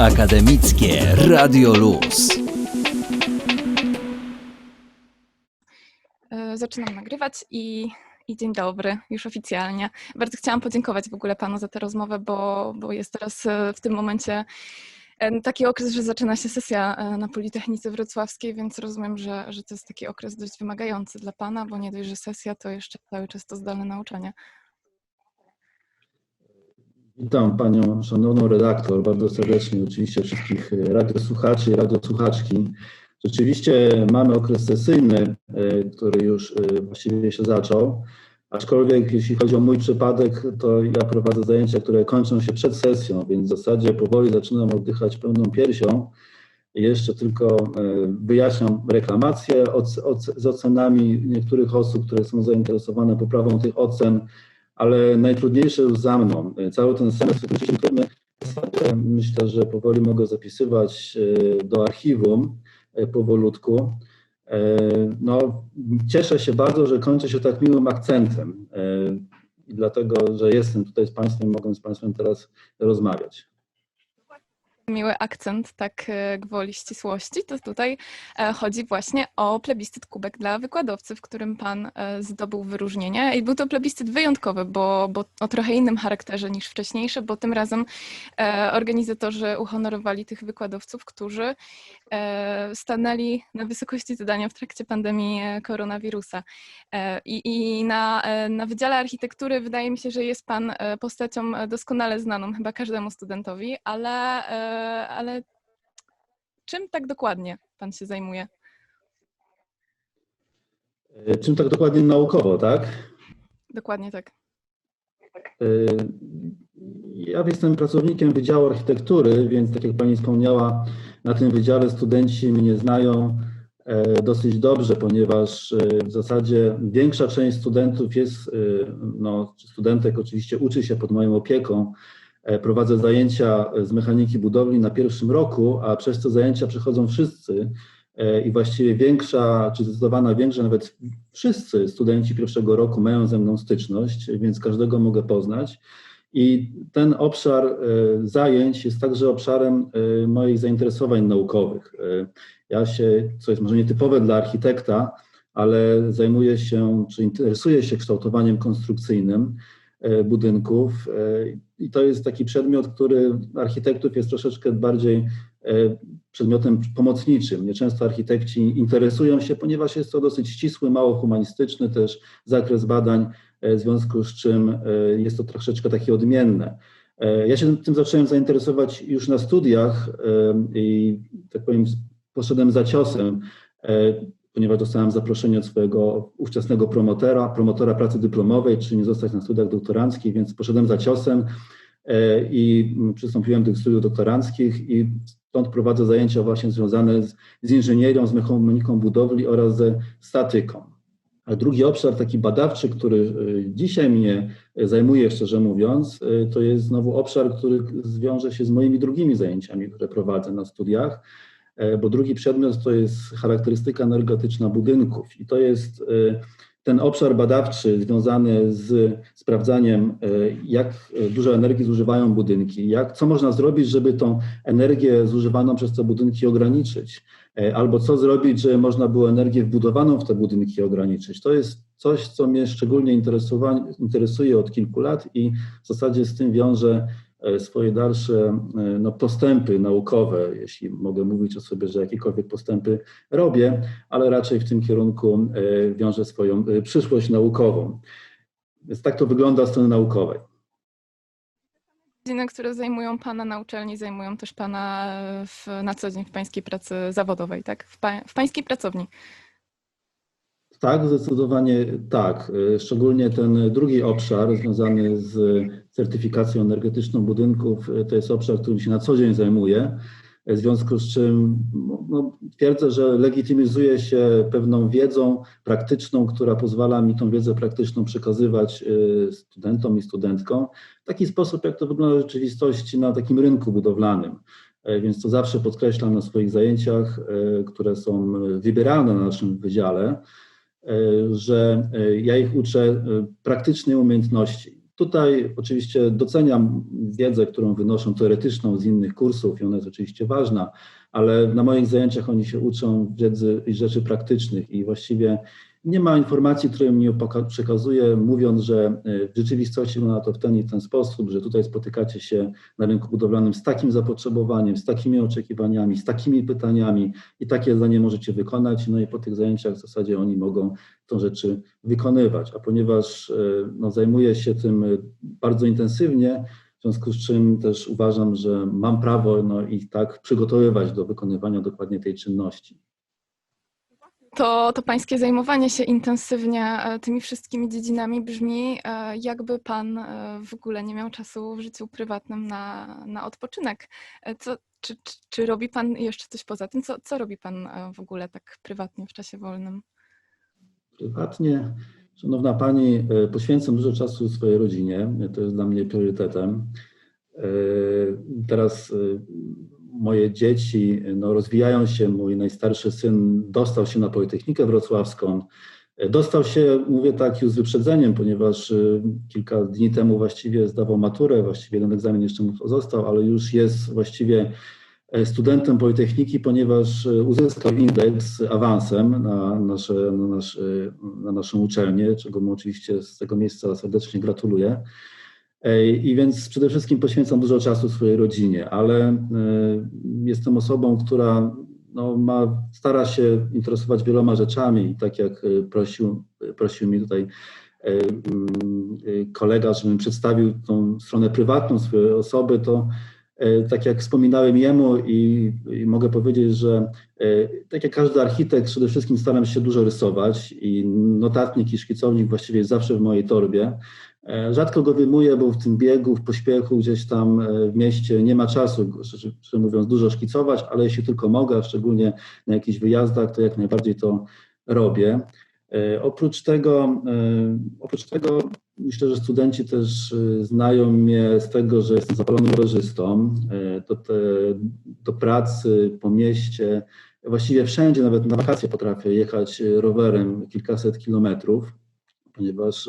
Akademickie Radio Luz. E, Zaczynam nagrywać i, i dzień dobry, już oficjalnie. Bardzo chciałam podziękować w ogóle Panu za tę rozmowę, bo, bo jest teraz e, w tym momencie e, taki okres, że zaczyna się sesja na Politechnice Wrocławskiej, więc rozumiem, że, że to jest taki okres dość wymagający dla Pana, bo nie dość, że sesja, to jeszcze cały czas to zdalne nauczanie. Witam Panią Szanowną Redaktor bardzo serdecznie, oczywiście wszystkich radiosłuchaczy i radiosłuchaczki. Rzeczywiście mamy okres sesyjny, e, który już e, właściwie się zaczął, aczkolwiek jeśli chodzi o mój przypadek, to ja prowadzę zajęcia, które kończą się przed sesją, więc w zasadzie powoli zaczynam oddychać pełną piersią. Jeszcze tylko e, wyjaśniam oc- z ocenami niektórych osób, które są zainteresowane poprawą tych ocen, ale najtrudniejsze już za mną. Cały ten semestr jest trudny. Myślę, że powoli mogę zapisywać e, do archiwum e, powolutku. E, No, cieszę się bardzo, że kończy się tak miłym akcentem. e, I dlatego, że jestem tutaj z Państwem, mogę z Państwem teraz rozmawiać. Miły akcent, tak e, gwoli ścisłości, to tutaj e, chodzi właśnie o plebiscyt Kubek dla wykładowcy, w którym Pan e, zdobył wyróżnienie. I był to plebiscyt wyjątkowy, bo, bo o trochę innym charakterze niż wcześniejsze, bo tym razem organizatorzy uhonorowali tych wykładowców, którzy stanęli na wysokości zadania w trakcie pandemii koronawirusa. I, i na, na Wydziale Architektury wydaje mi się, że jest Pan postacią doskonale znaną chyba każdemu studentowi, ale, ale czym tak dokładnie Pan się zajmuje? E, Czym tak dokładnie naukowo, tak? Dokładnie tak. E, Ja jestem pracownikiem Wydziału Architektury, więc tak jak Pani wspomniała, na tym wydziale studenci mnie znają e, dosyć dobrze, ponieważ e, w zasadzie większa część studentów jest, e, no, studentek oczywiście uczy się pod moją opieką. E, Prowadzę zajęcia z mechaniki budowli na pierwszym roku, a przez te zajęcia przechodzą wszyscy e, i właściwie większa, czy zdecydowana większa, nawet wszyscy studenci pierwszego roku mają ze mną styczność, więc każdego mogę poznać. I ten obszar e, zajęć jest także obszarem e, moich zainteresowań naukowych. E, Ja się, co jest może nietypowe dla architekta, ale zajmuję się, czy interesuję się kształtowaniem konstrukcyjnym e, budynków. e, I to jest taki przedmiot, który architektów jest troszeczkę bardziej e, przedmiotem pomocniczym. Nieczęsto architekci interesują się, ponieważ jest to dosyć ścisły, mało humanistyczny też zakres badań, e, w związku z czym e, jest to troszeczkę takie odmienne. E, Ja się tym zacząłem zainteresować już na studiach e, i tak powiem, poszedłem za ciosem, e, ponieważ dostałem zaproszenie od swojego ówczesnego promotora, promotora pracy dyplomowej, czy nie zostać na studiach doktoranckich, więc poszedłem za ciosem e, i przystąpiłem do studiów doktoranckich i stąd prowadzę zajęcia właśnie związane z, z inżynierią, z mechaniką budowli oraz ze statyką. A drugi obszar taki badawczy, który y, dzisiaj mnie zajmuje, szczerze mówiąc, y, to jest znowu obszar, który zwiąże się z moimi drugimi zajęciami, które prowadzę na studiach, e, bo drugi przedmiot to jest charakterystyka energetyczna budynków i to jest y, ten obszar badawczy związany z sprawdzaniem, e, jak dużo energii zużywają budynki, jak, co można zrobić, żeby tą energię zużywaną przez te budynki ograniczyć, e, albo co zrobić, żeby można było energię wbudowaną w te budynki ograniczyć. To jest coś, co mnie szczególnie interesuje od kilku lat i w zasadzie z tym wiąże e, swoje dalsze e, no, postępy naukowe, jeśli mogę mówić o sobie, że jakiekolwiek postępy robię, ale raczej w tym kierunku e, wiążę swoją e, przyszłość naukową. Więc tak to wygląda od strony naukowej. Dziedziny, które zajmują Pana na uczelni, zajmują też Pana w, na co dzień w Pańskiej pracy zawodowej, tak? W, pa, w Pańskiej pracowni. Tak, zdecydowanie tak. E, Szczególnie ten drugi obszar związany z certyfikacją energetyczną budynków e, to jest obszar, którym się na co dzień zajmuję. E, W związku z czym no, no, twierdzę, że legitymizuje się pewną wiedzą praktyczną, która pozwala mi tą wiedzę praktyczną przekazywać studentom i studentkom w taki sposób, jak to wygląda w rzeczywistości na takim rynku budowlanym. Więc to zawsze podkreślam na swoich zajęciach, które są wybierane na naszym wydziale, że e, ja ich uczę e, praktycznej umiejętności. Tutaj oczywiście doceniam wiedzę, którą wynoszą teoretyczną z innych kursów i ona jest oczywiście ważna, ale na moich zajęciach oni się uczą wiedzy i rzeczy praktycznych i właściwie nie ma informacji, które mi przekazuje, mówiąc, że e, w rzeczywistości wygląda to w ten i ten sposób, że tutaj spotykacie się na rynku budowlanym z takim zapotrzebowaniem, z takimi oczekiwaniami, z takimi pytaniami i takie zadanie możecie wykonać. No i po tych zajęciach w zasadzie oni mogą tą rzeczy wykonywać. A ponieważ e, no, zajmuję się tym bardzo intensywnie, w związku z czym też uważam, że mam prawo no, ich tak przygotowywać do wykonywania dokładnie tej czynności to, to pańskie zajmowanie się intensywnie e, tymi wszystkimi dziedzinami brzmi, e, jakby pan e, w ogóle nie miał czasu w życiu prywatnym na, na odpoczynek. Co, czy, czy, czy robi pan jeszcze coś poza tym? Co, co robi pan w ogóle tak prywatnie w czasie wolnym? Prywatnie, szanowna pani, poświęcam dużo czasu swojej rodzinie. To jest dla mnie priorytetem. Teraz moje dzieci no, rozwijają się. Mój najstarszy syn dostał się na Politechnikę Wrocławską. Dostał się, mówię tak, już z wyprzedzeniem, ponieważ y, kilka dni temu właściwie zdawał maturę, właściwie jeden egzamin jeszcze mu pozostał, ale już jest właściwie e, studentem Politechniki, ponieważ y, uzyskał indeks awansem na, nasze, na, nasz, y, na naszą uczelnię, czego mu oczywiście z tego miejsca serdecznie gratuluję. I więc przede wszystkim poświęcam dużo czasu swojej rodzinie, ale e, jestem osobą, która no, ma, stara się interesować wieloma rzeczami. Tak jak e, prosił, prosił mi tutaj e, mm, kolega, żebym przedstawił tą stronę prywatną swojej osoby, to tak jak wspominałem jemu i, i, mogę powiedzieć, że tak jak każdy architekt, przede wszystkim staram się dużo rysować i notatnik i szkicownik właściwie jest zawsze w mojej torbie. E, rzadko go wyjmuję, bo w tym biegu, w pośpiechu gdzieś tam e, w mieście nie ma czasu, szczerze mówiąc, dużo szkicować, ale jeśli tylko mogę, szczególnie na jakichś wyjazdach, to jak najbardziej to robię. E, oprócz tego, oprócz tego myślę, że studenci też znają mnie z tego, że jestem zapalonym rowerzystą. Do, do pracy po mieście, właściwie wszędzie, nawet na wakacje potrafię jechać rowerem kilkaset kilometrów, ponieważ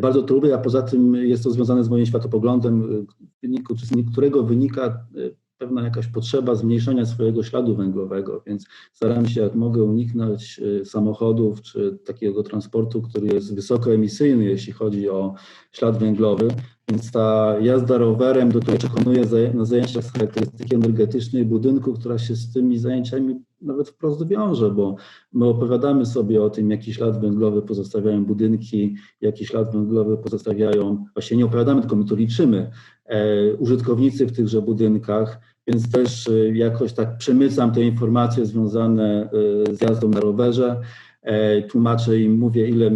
bardzo to lubię, a poza tym jest to związane z moim światopoglądem, e, w wyniku, z którego wynika e, pewna jakaś potrzeba zmniejszenia swojego śladu węglowego, więc staram się jak mogę uniknąć samochodów czy takiego transportu, który jest wysokoemisyjny, jeśli chodzi o ślad węglowy. Więc ta jazda rowerem, do której przekonuję na zajęciach z charakterystyki energetycznej budynku, która się z tymi zajęciami nawet wprost wiąże, bo my opowiadamy sobie o tym, jaki ślad węglowy pozostawiają budynki, jaki ślad węglowy pozostawiają, właśnie nie opowiadamy, tylko my to liczymy, e, użytkownicy w tychże budynkach, więc też e, jakoś tak przemycam te informacje związane e, z jazdą na rowerze, e, tłumaczę im, mówię, ile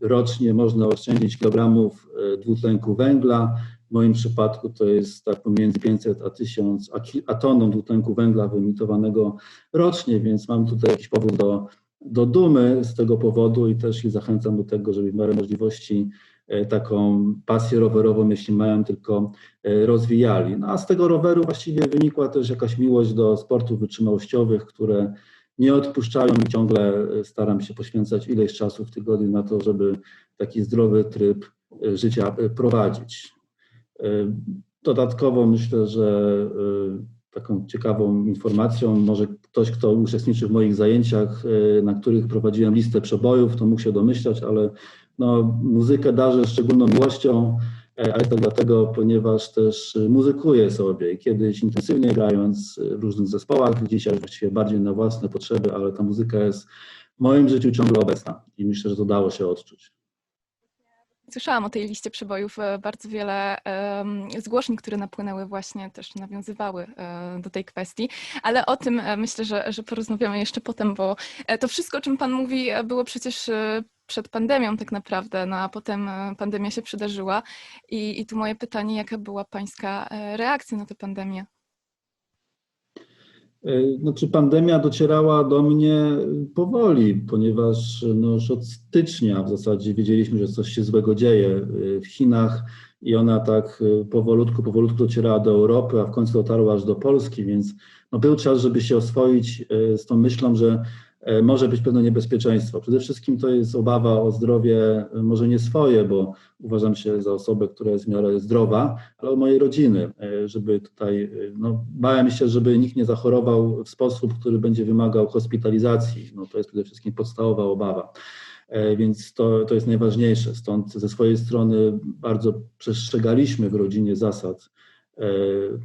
rocznie można oszczędzić kilogramów e, dwutlenku węgla, w moim przypadku to jest tak pomiędzy 500 a 1000 a, toną dwutlenku węgla wyemitowanego rocznie, więc mam tutaj jakiś powód do, do dumy z tego powodu i też ich zachęcam do tego, żeby w miarę możliwości e, taką pasję rowerową, jeśli mają, tylko e, rozwijali. No a z tego roweru właściwie wynikła też jakaś miłość do sportów wytrzymałościowych, które nie odpuszczają i ciągle e, staram się poświęcać ileś czasu w tygodniu na to, żeby taki zdrowy tryb życia prowadzić. Dodatkowo myślę, że taką ciekawą informacją, może ktoś, kto uczestniczy w moich zajęciach, na których prowadziłem listę przebojów, to mógł się domyślać, ale no, muzykę darzę szczególną miłością, e, ale to dlatego, ponieważ też muzykuję sobie. Kiedyś intensywnie grając w różnych zespołach, dzisiaj właściwie bardziej na własne potrzeby, ale ta muzyka jest w moim życiu ciągle obecna i myślę, że to dało się odczuć. Słyszałam o tej liście przebojów, e, bardzo wiele zgłoszeń, które napłynęły właśnie też nawiązywały e, do tej kwestii, ale o tym e, myślę, że, że porozmawiamy jeszcze potem, bo to wszystko, o czym Pan mówi, było przecież przed pandemią tak naprawdę, no a potem pandemia się przydarzyła i, i tu moje pytanie, jaka była Pańska reakcja na tę pandemię? E, znaczy pandemia docierała do mnie powoli, ponieważ no już od stycznia w zasadzie wiedzieliśmy, że coś się złego dzieje e, w Chinach i ona tak e, powolutku, powolutku docierała do Europy, a w końcu dotarła aż do Polski, więc no był czas, żeby się oswoić z tą myślą, że e, może być pewne niebezpieczeństwo. Przede wszystkim to jest obawa o zdrowie, e, może nie swoje, bo uważam się za osobę, która jest w miarę zdrowa, ale o mojej rodziny, e, żeby tutaj, e, no, bałem się, żeby nikt nie zachorował w sposób, który będzie wymagał hospitalizacji. No, to jest przede wszystkim podstawowa obawa. E, Więc to, to jest najważniejsze. Stąd ze swojej strony bardzo przestrzegaliśmy w rodzinie zasad e,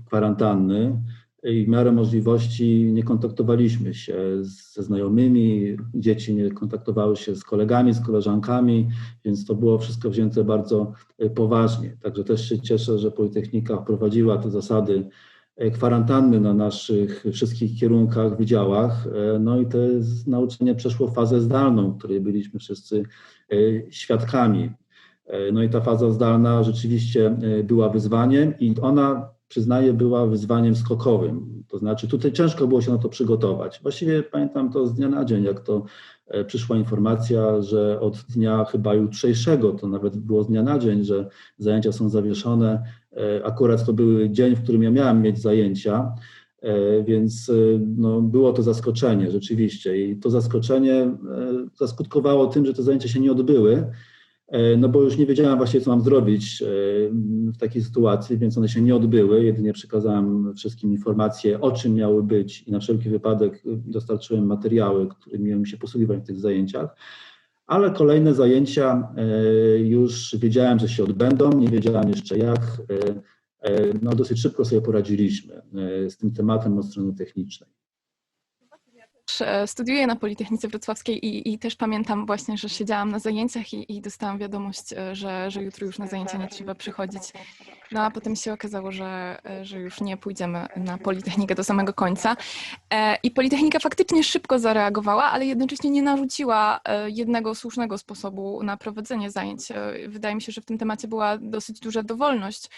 kwarantanny i w miarę możliwości nie kontaktowaliśmy się ze znajomymi, dzieci nie kontaktowały się z kolegami, z koleżankami, więc to było wszystko wzięte bardzo e, poważnie. Także też się cieszę, że Politechnika wprowadziła te zasady e, kwarantanny na naszych wszystkich kierunkach, wydziałach. E, No i to nauczanie przeszło fazę zdalną, której byliśmy wszyscy świadkami. No i ta faza zdalna rzeczywiście była wyzwaniem i ona, przyznaję, była wyzwaniem skokowym. To znaczy tutaj ciężko było się na to przygotować. Właściwie pamiętam to z dnia na dzień, jak to e, przyszła informacja, że od dnia chyba jutrzejszego, to nawet było z dnia na dzień, że zajęcia są zawieszone. E, Akurat to był dzień, w którym ja miałem mieć zajęcia, e, więc no, było to zaskoczenie rzeczywiście. I to zaskoczenie zaskutkowało tym, że te zajęcia się nie odbyły. E, No bo już nie wiedziałem właściwie, co mam zrobić e, w takiej sytuacji, więc one się nie odbyły. Jedynie przekazałem wszystkim informacje, o czym miały być i na wszelki wypadek e, dostarczyłem materiały, którymi miałem się posługiwać w tych zajęciach. Ale kolejne zajęcia już wiedziałem, że się odbędą, nie wiedziałem jeszcze jak. No dosyć szybko sobie poradziliśmy z tym tematem od strony technicznej. Też, e, Studiuję na Politechnice Wrocławskiej i, i też pamiętam właśnie, że siedziałam na zajęciach i, i dostałam wiadomość, e, że, że jutro już na zajęcia nie trzeba przychodzić. No a potem się okazało, że, e, że już nie pójdziemy na Politechnikę do samego końca. I Politechnika faktycznie szybko zareagowała, ale jednocześnie nie narzuciła jednego słusznego sposobu na prowadzenie zajęć. Wydaje mi się, że w tym temacie była dosyć duża dowolność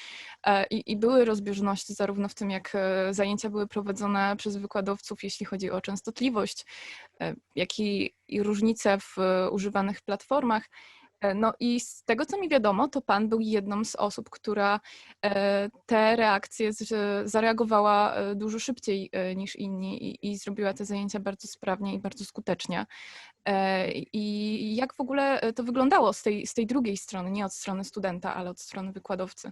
i, i były rozbieżności zarówno w tym, jak zajęcia były prowadzone przez wykładowców, jeśli chodzi o częstotliwość, e, jak i, różnice w e, używanych platformach. E, No i z tego, co mi wiadomo, to Pan był jedną z osób, która te reakcje zareagowała dużo szybciej niż inni i, i zrobiła te zajęcia bardzo sprawnie i bardzo skutecznie. I jak w ogóle to wyglądało z tej, z tej drugiej strony, nie od strony studenta, ale od strony wykładowcy?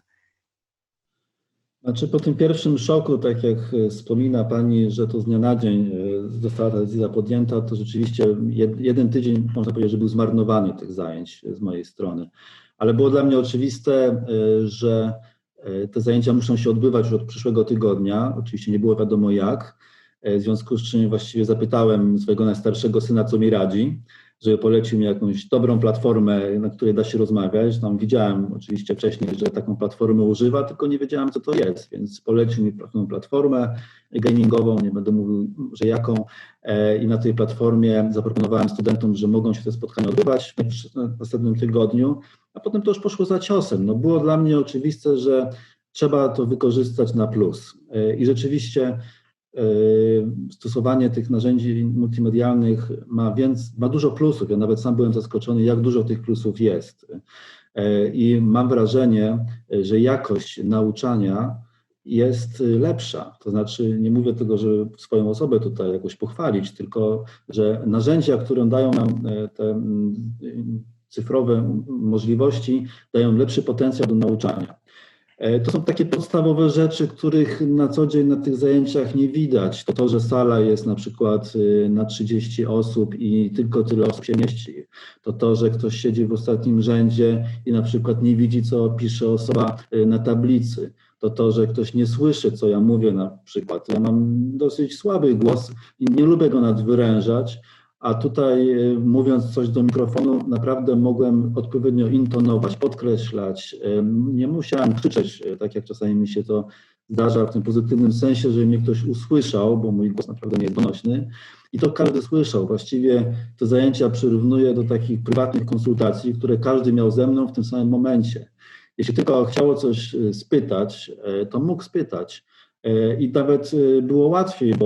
Znaczy po tym pierwszym szoku, tak jak e, wspomina Pani, że to z dnia na dzień e, została ta decyzja podjęta, to rzeczywiście jed- jeden tydzień, można powiedzieć, że był zmarnowany tych zajęć z mojej strony. Ale było dla mnie oczywiste, e, że e, te zajęcia muszą się odbywać już od przyszłego tygodnia. Oczywiście nie było wiadomo jak, e, w związku z czym właściwie zapytałem swojego najstarszego syna, co mi radzi żeby polecił mi jakąś dobrą platformę, na której da się rozmawiać. Tam widziałem oczywiście wcześniej, że taką platformę używa, tylko nie wiedziałem, co to jest, więc polecił mi pewną platformę gamingową, nie będę mówił, że jaką. E, I na tej platformie zaproponowałem studentom, że mogą się te spotkania odbywać w następnym tygodniu, a potem to już poszło za ciosem. No było dla mnie oczywiste, że trzeba to wykorzystać na plus. E, I rzeczywiście stosowanie tych narzędzi multimedialnych ma, więc, ma dużo plusów. Ja nawet sam byłem zaskoczony, jak dużo tych plusów jest. E, I mam wrażenie, że jakość nauczania jest lepsza. To znaczy, nie mówię tego, żeby swoją osobę tutaj jakoś pochwalić, tylko że narzędzia, które dają nam e, te mm, cyfrowe możliwości, dają lepszy potencjał do nauczania. E, To są takie podstawowe rzeczy, których na co dzień na tych zajęciach nie widać. To że sala jest na przykład y, na 30 osób i tylko tyle osób się mieści. To to, że ktoś siedzi w ostatnim rzędzie i na przykład nie widzi, co pisze osoba y, na tablicy. To to, że ktoś nie słyszy, co ja mówię na przykład. Ja mam dosyć słaby głos i nie lubię go nadwyrężać, a tutaj y, mówiąc coś do mikrofonu, naprawdę mogłem odpowiednio intonować, podkreślać. Nie musiałem krzyczeć, y, tak jak czasami mi się to zdarza w tym pozytywnym sensie, że mnie ktoś usłyszał, bo mój głos naprawdę nie jest donośny. I to każdy słyszał. Właściwie te zajęcia przyrównuję do takich prywatnych konsultacji, które każdy miał ze mną w tym samym momencie. Jeśli tylko chciało coś y, spytać, y, to mógł spytać. I nawet było łatwiej, bo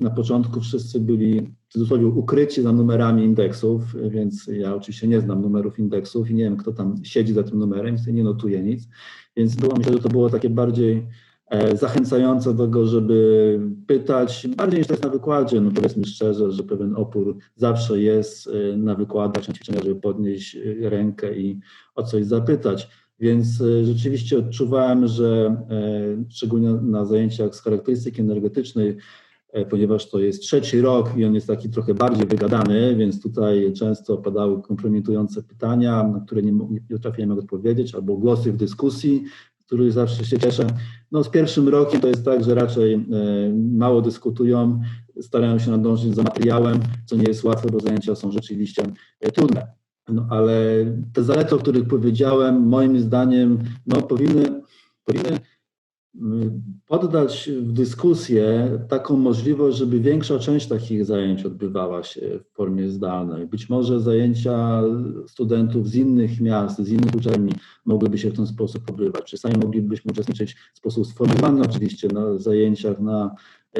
na początku wszyscy byli w cudzysłowie ukryci za numerami indeksów, więc ja oczywiście nie znam numerów indeksów i nie wiem, kto tam siedzi za tym numerem, więc nie notuję nic. Więc było, myślę, że to było takie bardziej e, zachęcające do tego, żeby pytać, bardziej niż to jest na wykładzie, no powiedzmy szczerze, że pewien opór zawsze jest e, na wykładach, na ćwiczeniach, żeby podnieść e, rękę i o coś zapytać. Więc rzeczywiście odczuwałem, że szczególnie na zajęciach z charakterystyki energetycznej, ponieważ to jest trzeci rok i on jest taki trochę bardziej wygadany, więc tutaj często padały kompromitujące pytania, na które nie, nie potrafiłem odpowiedzieć, albo głosy w dyskusji, których zawsze się cieszę. No z pierwszym rokiem to jest tak, że raczej e, mało dyskutują, starają się nadążyć za materiałem, co nie jest łatwe, bo zajęcia są rzeczywiście e, trudne. No ale te zalety, o których powiedziałem, moim zdaniem, no powinny, powinny poddać w dyskusję taką możliwość, żeby większa część takich zajęć odbywała się w formie zdalnej. Być może zajęcia studentów z innych miast, z innych uczelni mogłyby się w ten sposób odbywać. Czasami moglibyśmy uczestniczyć w sposób sformowany oczywiście na zajęciach na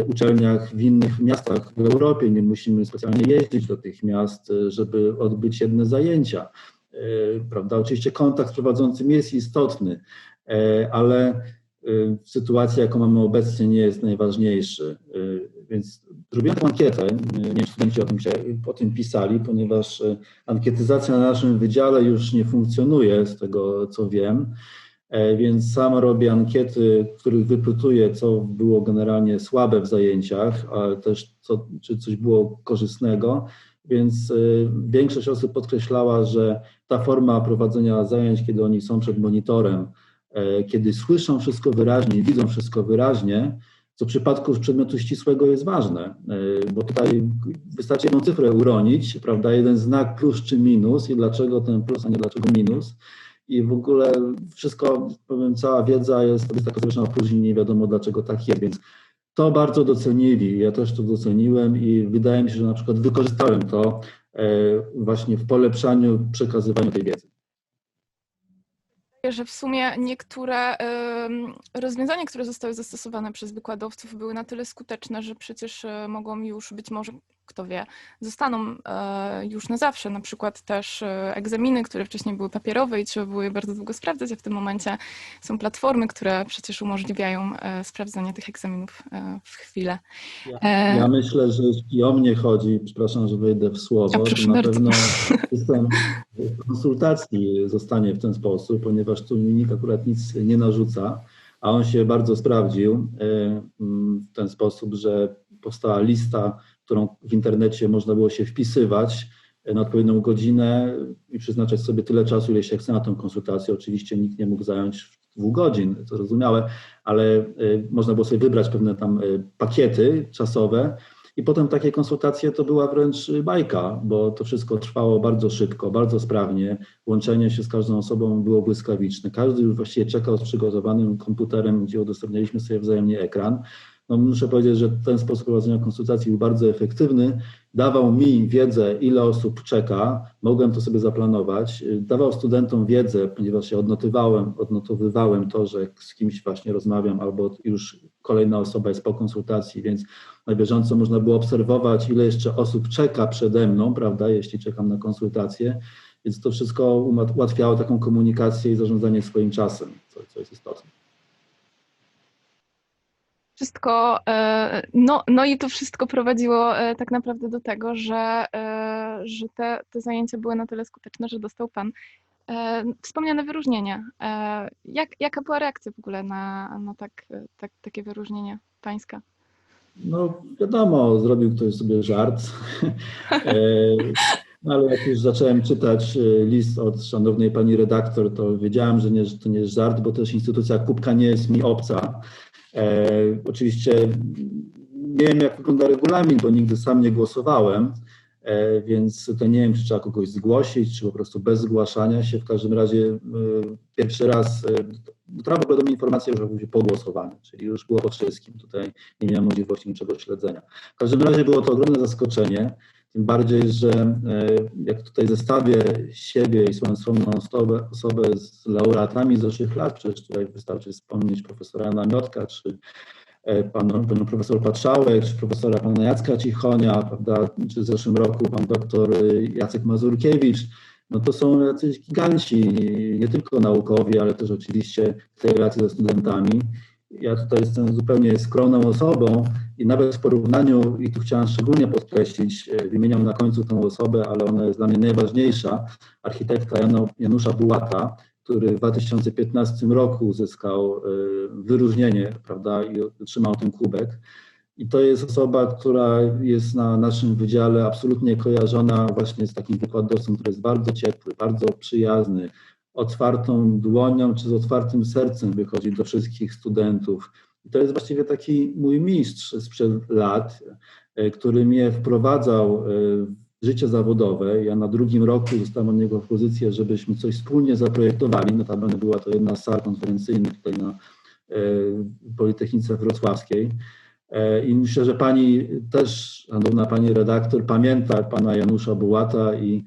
uczelniach w innych miastach w Europie. Nie musimy specjalnie jeździć do tych miast, żeby odbyć jedne zajęcia. Prawda? Oczywiście kontakt z prowadzącym jest istotny, ale sytuacja, jaką mamy obecnie, nie jest najważniejszy. Y, więc zrobiłem tę ankietę, y, nie wiem, studenci o tym, o tym pisali, ponieważ ankietyzacja na naszym wydziale już nie funkcjonuje, z tego co wiem, e, więc sam robię ankiety, w których wypytuję, co było generalnie słabe w zajęciach, ale też co, czy coś było korzystnego. Więc większość osób podkreślała, że ta forma prowadzenia zajęć, kiedy oni są przed monitorem, kiedy słyszą wszystko wyraźnie, widzą wszystko wyraźnie, co w przypadku przedmiotu ścisłego jest ważne, e, bo tutaj wystarczy jedną cyfrę uronić, prawda, jeden znak plus czy minus i dlaczego ten plus, a nie dlaczego minus. I w ogóle wszystko, powiem, cała wiedza jest, taka zresztą, później nie wiadomo dlaczego tak jest, więc to bardzo docenili, ja też to doceniłem i wydaje mi się, że na przykład wykorzystałem to e, właśnie w polepszaniu przekazywaniu tej wiedzy że w sumie niektóre rozwiązania, które zostały zastosowane przez wykładowców, były na tyle skuteczne, że przecież e, mogą już być może kto wie, zostaną e, już na zawsze. Na przykład też e, egzaminy, które wcześniej były papierowe i trzeba było je bardzo długo sprawdzać, a w tym momencie są platformy, które przecież umożliwiają e, sprawdzanie tych egzaminów w chwilę. Ja, ja myślę, że jeśli o mnie chodzi, przepraszam, że wejdę w słowo, to na bardzo. pewno system konsultacji zostanie w ten sposób, ponieważ tu nikt akurat nic nie narzuca, a on się bardzo sprawdził w ten sposób, że powstała lista którą w internecie można było się wpisywać na odpowiednią godzinę i przeznaczać sobie tyle czasu, ile się chce na tę konsultację. Oczywiście nikt nie mógł zająć dwóch godzin, to zrozumiałe, ale y, można było sobie wybrać pewne tam y, pakiety czasowe i potem takie konsultacje to była wręcz bajka, bo to wszystko trwało bardzo szybko, bardzo sprawnie. Łączenie się z każdą osobą było błyskawiczne. Każdy już właściwie czekał z przygotowanym komputerem, gdzie udostępnialiśmy sobie wzajemnie ekran no muszę powiedzieć, że ten sposób prowadzenia konsultacji był bardzo efektywny. Dawał mi wiedzę, ile osób czeka, mogłem to sobie zaplanować. Dawał studentom wiedzę, ponieważ ja odnotowałem, odnotowywałem to, że z kimś właśnie rozmawiam, albo już kolejna osoba jest po konsultacji, więc na bieżąco można było obserwować, ile jeszcze osób czeka przede mną, prawda, jeśli czekam na konsultację. Więc to wszystko ułatwiało taką komunikację i zarządzanie swoim czasem, co, co jest istotne wszystko, e, no, no i to wszystko prowadziło e, tak naprawdę do tego, że, e, że te, te zajęcia były na tyle skuteczne, że dostał Pan wspomniane wyróżnienie. Jak, jaka była reakcja w ogóle na, na tak, tak, takie wyróżnienie Pańska? No wiadomo, zrobił ktoś sobie żart, no, ale jak już zacząłem czytać list od szanownej pani redaktor, to wiedziałem, że, nie, że to nie jest żart, bo też instytucja Kubka nie jest mi obca. E, oczywiście nie wiem, jak wygląda regulamin, bo nigdy sam nie głosowałem, e, więc to nie wiem, czy trzeba kogoś zgłosić, czy po prostu bez zgłaszania się. W każdym razie e, pierwszy raz dotarła w ogóle do mnie informacja, będzie po głosowaniu, czyli już było po wszystkim. Tutaj nie miałem możliwości niczego śledzenia. W każdym razie było to ogromne zaskoczenie. Tym bardziej, że e, jak tutaj zestawię siebie i swoją słowną osobę, osobę z laureatami z zeszłych lat, przecież tutaj wystarczy wspomnieć profesora Namiotka, czy e, panu, panu profesor Patrzałek, czy profesora pana Jacka Cichonia, prawda, czy w zeszłym roku pan doktor Jacek Mazurkiewicz, no to są jacyś giganci, nie tylko naukowi, ale też oczywiście w tej relacji ze studentami. Ja tutaj jestem zupełnie skromną osobą i nawet w porównaniu, i tu chciałem szczególnie podkreślić, e, wymieniam na końcu tą osobę, ale ona jest dla mnie najważniejsza, architekta Janusza Bułata, który w 2015 roku uzyskał e, wyróżnienie, prawda, i otrzymał ten kubek. I to jest osoba, która jest na naszym wydziale absolutnie kojarzona właśnie z takim wykładowcą, który jest bardzo ciepły, bardzo przyjazny, otwartą dłonią czy z otwartym sercem wychodzi do wszystkich studentów. I to jest właściwie taki mój mistrz sprzed lat, e, który mnie wprowadzał e, w życie zawodowe. Ja na drugim roku dostałem od niego propozycję, żebyśmy coś wspólnie zaprojektowali. Notabene była to jedna z sal konferencyjnych tutaj na e, Politechnice Wrocławskiej. I myślę, że pani też, szanowna pani redaktor, pamięta pana Janusza Bułata i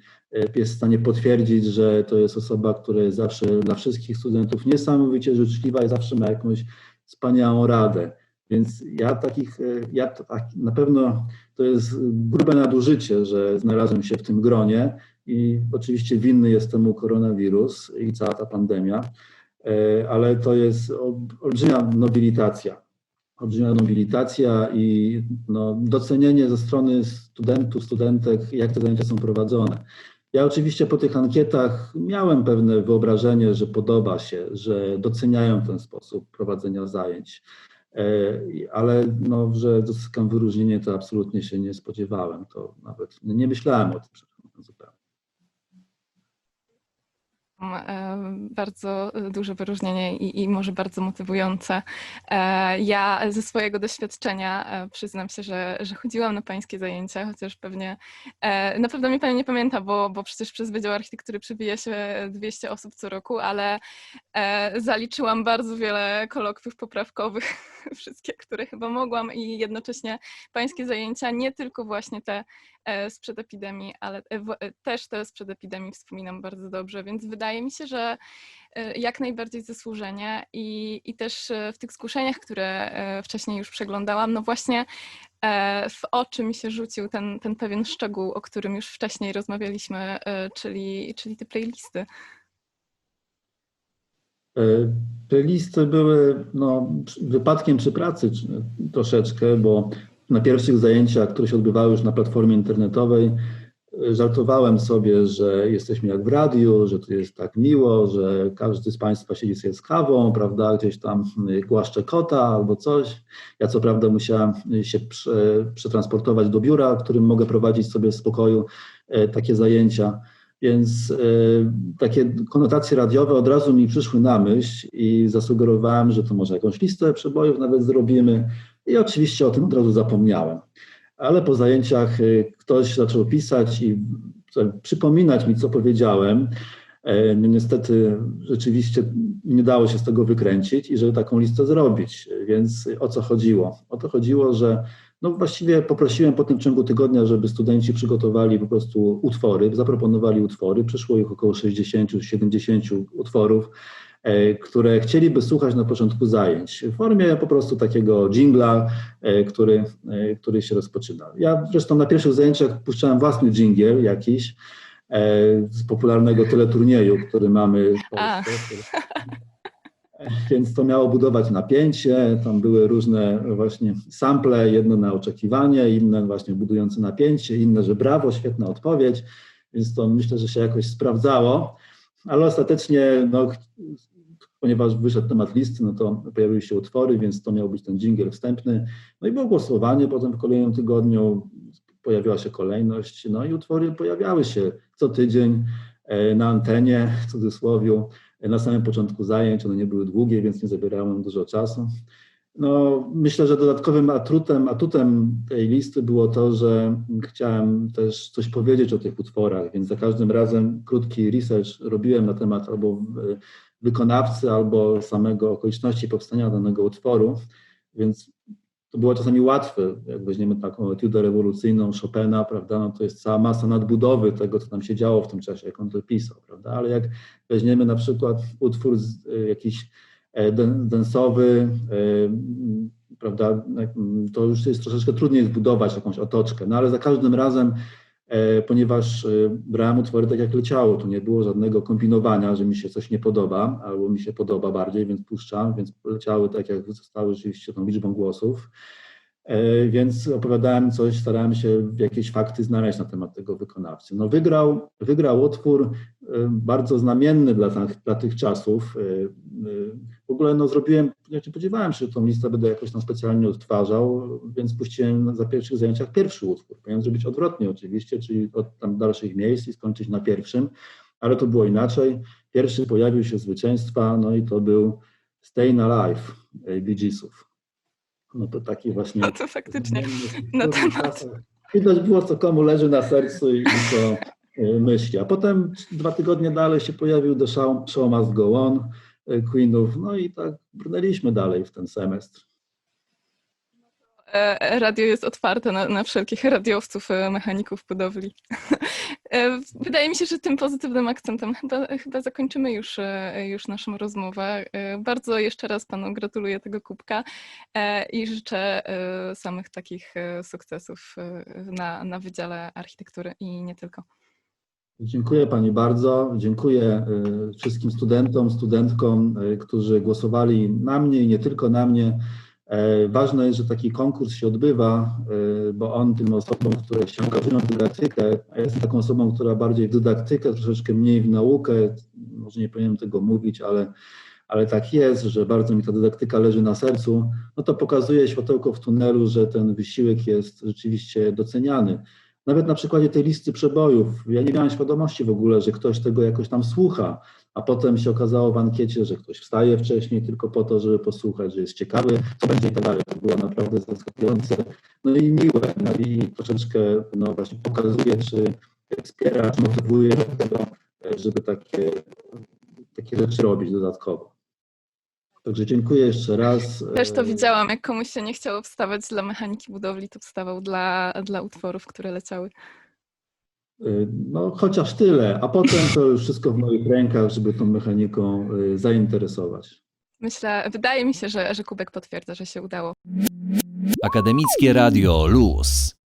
jest w stanie potwierdzić, że to jest osoba, która jest zawsze dla wszystkich studentów niesamowicie życzliwa i zawsze ma jakąś wspaniałą radę. Więc ja takich, ja tak, na pewno to jest grube nadużycie, że znalazłem się w tym gronie i oczywiście winny jest temu koronawirus i cała ta pandemia, ale to jest olbrzymia nobilitacja. Olbrzymia nobilitacja i no, docenienie ze strony studentów, studentek, jak te zajęcia są prowadzone. Ja oczywiście po tych ankietach miałem pewne wyobrażenie, że podoba się, że doceniają ten sposób prowadzenia zajęć, e, ale no, że zyskam wyróżnienie, to absolutnie się nie spodziewałem. To nawet nie myślałem o tym zupełnie. E, bardzo duże wyróżnienie i, i, może bardzo motywujące. E, ja ze swojego doświadczenia e, przyznam się, że, że chodziłam na pańskie zajęcia, chociaż pewnie na pewno mnie pani nie pamięta, bo, bo przecież przez Wydział Architektury przebija się 200 osób co roku, ale zaliczyłam bardzo wiele kolokwiów poprawkowych, wszystkie, które chyba mogłam i jednocześnie pańskie zajęcia, nie tylko właśnie te sprzed epidemii, ale też te sprzed epidemii wspominam bardzo dobrze, więc wydaje mi się, że e, jak najbardziej zasłużenie i, i też e, w tych zgłoszeniach, które e, wcześniej już przeglądałam, no właśnie w oczy mi się rzucił ten, ten pewien szczegół, o którym już wcześniej rozmawialiśmy, czyli, czyli te playlisty. Playlisty były no, wypadkiem przy pracy troszeczkę, bo na pierwszych zajęciach, które się odbywały już na platformie internetowej, Żartowałem sobie, że jesteśmy jak w radiu, że tu jest tak miło, że każdy z Państwa siedzi sobie z kawą, prawda, gdzieś tam głaszcze kota albo coś. Ja co prawda musiałem się przetransportować do biura, w którym mogę prowadzić sobie w spokoju e, takie zajęcia. Więc e, takie konotacje radiowe od razu mi przyszły na myśl i zasugerowałem, że to może jakąś listę przebojów nawet zrobimy. I oczywiście o tym od razu zapomniałem ale po zajęciach y, ktoś zaczął pisać i przypominać mi, co powiedziałem. E, no niestety rzeczywiście nie dało się z tego wykręcić i żeby taką listę zrobić. Więc o co chodziło? O to chodziło, że no właściwie poprosiłem po tym ciągu tygodnia, żeby studenci przygotowali po prostu utwory, zaproponowali utwory. Przyszło ich około 60-70 utworów. E, które chcieliby słuchać na początku zajęć w formie po prostu takiego jingla, e, który, e, który się rozpoczyna. Ja zresztą na pierwszych zajęciach puszczałem własny jingle jakiś z popularnego teleturnieju, który mamy w Polsce. Więc to miało budować napięcie, tam były różne właśnie sample, jedno na oczekiwanie, inne właśnie budujące napięcie, inne, że brawo, świetna odpowiedź, więc to myślę, że się jakoś sprawdzało, ale ostatecznie no, ponieważ wyszedł temat listy, no to pojawiły się utwory, więc to miał być ten dżingiel wstępny. No i było głosowanie potem w kolejnym tygodniu, pojawiła się kolejność, no i utwory pojawiały się co tydzień e, na antenie, w cudzysłowie, na samym początku zajęć, one nie były długie, więc nie zabierały dużo czasu. No, myślę, że dodatkowym atutem, atutem tej listy było to, że chciałem też coś powiedzieć o tych utworach, więc za każdym razem krótki research robiłem na temat albo wykonawcy albo samego okoliczności powstania danego utworu, więc to było czasami łatwe, jak weźmiemy taką etiudę rewolucyjną Chopina, prawda, no to jest cała masa nadbudowy tego, co tam się działo w tym czasie, jak on to pisał, prawda, ale jak weźmiemy na przykład utwór y, jakiś e, densowy, e, prawda, to już jest troszeczkę trudniej zbudować jakąś otoczkę, no ale za każdym razem e, ponieważ e, brałem utwory tak jak leciało, tu nie było żadnego kombinowania, że mi się coś nie podoba, albo mi się podoba bardziej, więc puszczam, więc leciały tak jak zostały rzeczywiście tą liczbą głosów. E, Więc opowiadałem coś, starałem się jakieś fakty znaleźć na temat tego wykonawcy. No wygrał, wygrał utwór e, bardzo znamienny dla, tych- dla tych czasów. E, W ogóle no, zrobiłem, ja nie spodziewałem się, że tą listę będę jakoś tam specjalnie odtwarzał, więc puściłem za pierwszych zajęciach pierwszy utwór. Powinienem zrobić odwrotnie oczywiście, czyli od tam dalszych miejsc i skończyć na pierwszym, ale to było inaczej. Pierwszy pojawił się zwycięstwa, no i to był Stayin' Alive Bee Geesów. No to taki właśnie... No to faktycznie. na temat. Widać było, co komu leży na sercu i co e, myśli. A potem dwa tygodnie dalej się pojawił The Show, show Must Go On e, Queenów, no i tak brnęliśmy dalej w ten semestr. E, Radio jest otwarte na, na wszelkich radiowców, mechaników budowli. E, Wydaje mi się, że tym pozytywnym akcentem chyba, chyba zakończymy już, e, już naszą rozmowę. E, Bardzo jeszcze raz Panu gratuluję tego kubka i życzę samych takich sukcesów na, na Wydziale Architektury i nie tylko. Dziękuję Pani bardzo. Dziękuję wszystkim studentom, studentkom, którzy głosowali na mnie i nie tylko na mnie. E, Ważne jest, że taki konkurs się odbywa, e, bo on tym osobom, które się angażują w dydaktykę, a ja jestem taką osobą, która bardziej w dydaktykę, troszeczkę mniej w naukę, może nie powinienem tego mówić, ale, ale tak jest, że bardzo mi ta dydaktyka leży na sercu, no to pokazuje światełko w tunelu, że ten wysiłek jest rzeczywiście doceniany. Nawet na przykładzie tej listy przebojów, ja nie miałem świadomości w ogóle, że ktoś tego jakoś tam słucha, a potem się okazało w ankiecie, że ktoś wstaje wcześniej tylko po to, żeby posłuchać, że jest ciekawy, co będzie i tak dalej. To było naprawdę zaskakujące, no i miłe, no i troszeczkę no właśnie pokazuje, czy wspiera, czy motywuje do tego, żeby takie, takie rzeczy robić dodatkowo. Także dziękuję jeszcze raz. Też to widziałam, jak komuś się nie chciało wstawać dla mechaniki budowli, to wstawał dla, dla utworów, które leciały. Y, No, chociaż tyle, a potem to już wszystko w moich rękach, żeby tą mechaniką y, zainteresować. Myślę, wydaje mi się, że, że Kubek potwierdza, że się udało. Akademickie Radio Luz.